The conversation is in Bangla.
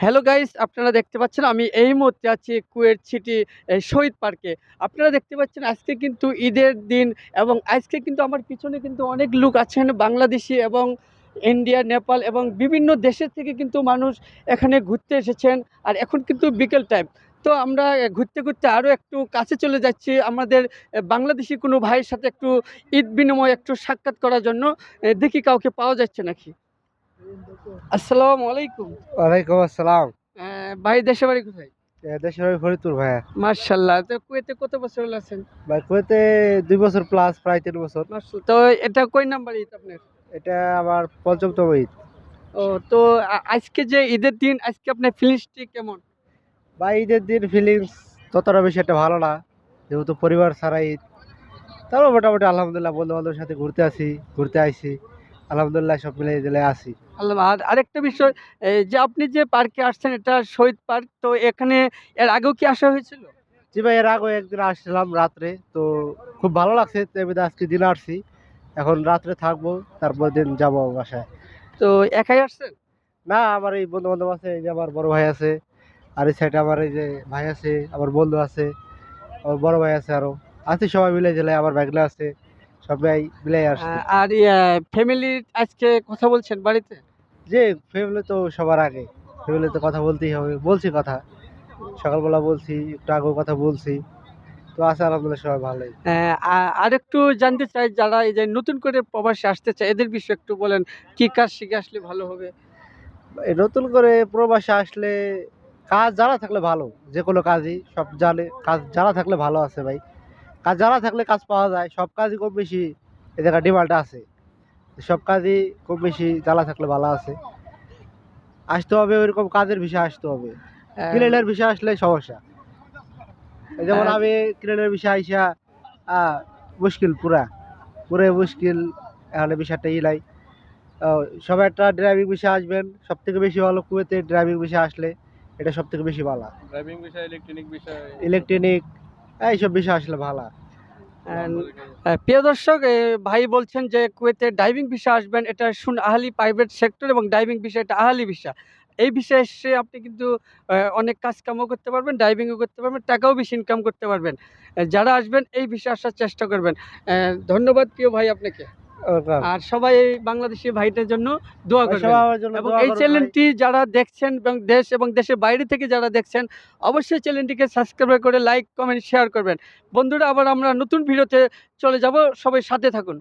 হ্যালো গাইস আপনারা দেখতে পাচ্ছেন আমি এই মুহূর্তে আছি কুয়েট সিটি শহীদ পার্কে। আপনারা দেখতে পাচ্ছেন আজকে কিন্তু ঈদের দিন এবং আজকে কিন্তু আমার পিছনে কিন্তু অনেক লোক আছেন বাংলাদেশি এবং ইন্ডিয়া, নেপাল এবং বিভিন্ন দেশের থেকে কিন্তু মানুষ এখানে ঘুরতে এসেছেন। আর এখন কিন্তু বিকেল টাইম তো আমরা ঘুরতে ঘুরতে আরও একটু কাছে চলে যাচ্ছি আমাদের বাংলাদেশি কোনো ভাইয়ের সাথে একটু ঈদ বিনিময় একটু সাক্ষাৎ করার জন্য। দেখি কাউকে পাওয়া যাচ্ছে নাকি। আসসালামু আলাইকুম। ওয়ালাইকুম আসসালাম। ভাই দেশে বাড়ি কোথায়? দেশের বাড়ি ফরিদপুর ভাইয়া। মার্শাল্লাহ তো কুয়েতে কত বছর আছেন? ভাই কুয়েতে দুই বছর প্লাস প্রায় তিন বছর। তো এটা কই নাম্বার ঈদ আপনার? এটা আমার পঞ্চমতম ঈদ। ও তো আজকে যে ঈদের দিন আজকে আপনার ফিলিংসটি কেমন? বা ঈদের দিন ফিলিংস ততটা বেশি একটা ভালো না। যেহেতু পরিবার ছাড়া ঈদ। তারপর মোটামুটি আলহামদুলিল্লাহ বন্ধু বান্ধবের সাথে ঘুরতে আসি ঘুরতে আইসি আলহামদুলিল্লাহ সব মিলে দিলে আসি আল্লাহ আর আরেকটা বিষয় এই যে আপনি যে পার্কে আসছেন এটা শহীদ পার্ক তো এখানে এর আগেও কি আসা হয়েছিল? জি ভাই এর আগে একদিন আসছিলাম রাত্রে তো খুব ভালো লাগছে। তো আজকে দিনে আসছি। এখন রাত্রে থাকব তারপর দিন যাব বাসায়। তো একাই আসছেন? না আমার এই বন্ধু বান্ধব আছে এই যে আমার বড় ভাই আছে আর এই সাইডে আমার এই যে ভাই আছে আমার বন্ধু আছে আমার বড় ভাই আছে আরও। আছে সবাই মিলে গেলে আমার ব্যাগলা আছে। সবাই মিলে আসছে। আর ফ্যামিলির আজকে কথা বলছেন বাড়িতে? যে ফ্যামিলি তো সবার আগে। ফ্যামিলিতে কথা বলতেই হবে। বলছি কথা। সকালবেলা বলছি একটু আগেও কথা বলছি। তো আছে আলহামদুলিল্লাহ সবাই ভালোই। আর একটু জানতে চাই যারা এই যে নতুন করে প্রবাসে আসতে চায় এদের বিষয়ে একটু বলেন কি কাজ শিখে আসলে ভালো হবে? নতুন করে প্রবাসে আসলে কাজ জানা থাকলে ভালো যে কোনো কাজই সব জানে কাজ জানা থাকলে ভালো আছে ভাই। কাজ জানা থাকলে কাজ পাওয়া যায় সব কাজই কম বেশি এ জায়গায় ডিমান্ড আছে। সব কাজই কম বেশি জানা থাকলে ভালো আছে। আসতে হবে ওইরকম কাজের বিষয়ে আসতে হবে। আহ, ক্লিনের বিষয়ে আসলে সমস্যা। যেমন হ্যাঁ। আমি ক্লিনের বিষয়ে আইসা মুশকিল পুরা। পুরো মুশকিল এখানে বিষয়টা ইলাই সবাই একটা ড্রাইভিং বিষয়ে আসবেন সব থেকে বেশি ভালো কুয়েতে ড্রাইভিং বিষয়ে আসলে এটা সব থেকে বেশি ভালো। ড্রাইভিং বিষয় ইলেকট্রনিক বিষয়? ইলেকট্রনিক এইসব বিষয় আসলে ভালো। প্রিয় দর্শক ভাই বলছেন যে কুয়েতে ডাইভিং ভিসা আসবেন, এটা শুন, আহালি প্রাইভেট সেক্টর এবং ডাইভিং ভিসা এটা আহালি ভিসা এই বিষয়ে এসে আপনি কিন্তু অনেক কাজ কামও করতে পারবেন ডাইভিংও করতে পারবেন, টাকাও বেশি ইনকাম করতে পারবেন। যারা আসবেন, এই বিষয়ে আসার চেষ্টা করবেন। ধন্যবাদ প্রিয় ভাই আপনাকে। আর সবাই এই বাংলাদেশি ভাইটার জন্য দোয়া করবেন। এবং এই। চ্যানেলটি যারা দেখছেন এবং দেশ এবং দেশের বাইরে থেকে যারা দেখছেন অবশ্যই চ্যানেলটিকে সাবস্ক্রাইব করে লাইক কমেন্ট শেয়ার করবেন। বন্ধুরা আবার আমরা নতুন ভিডিওতে চলে যাব। সবাই সাথে থাকুন।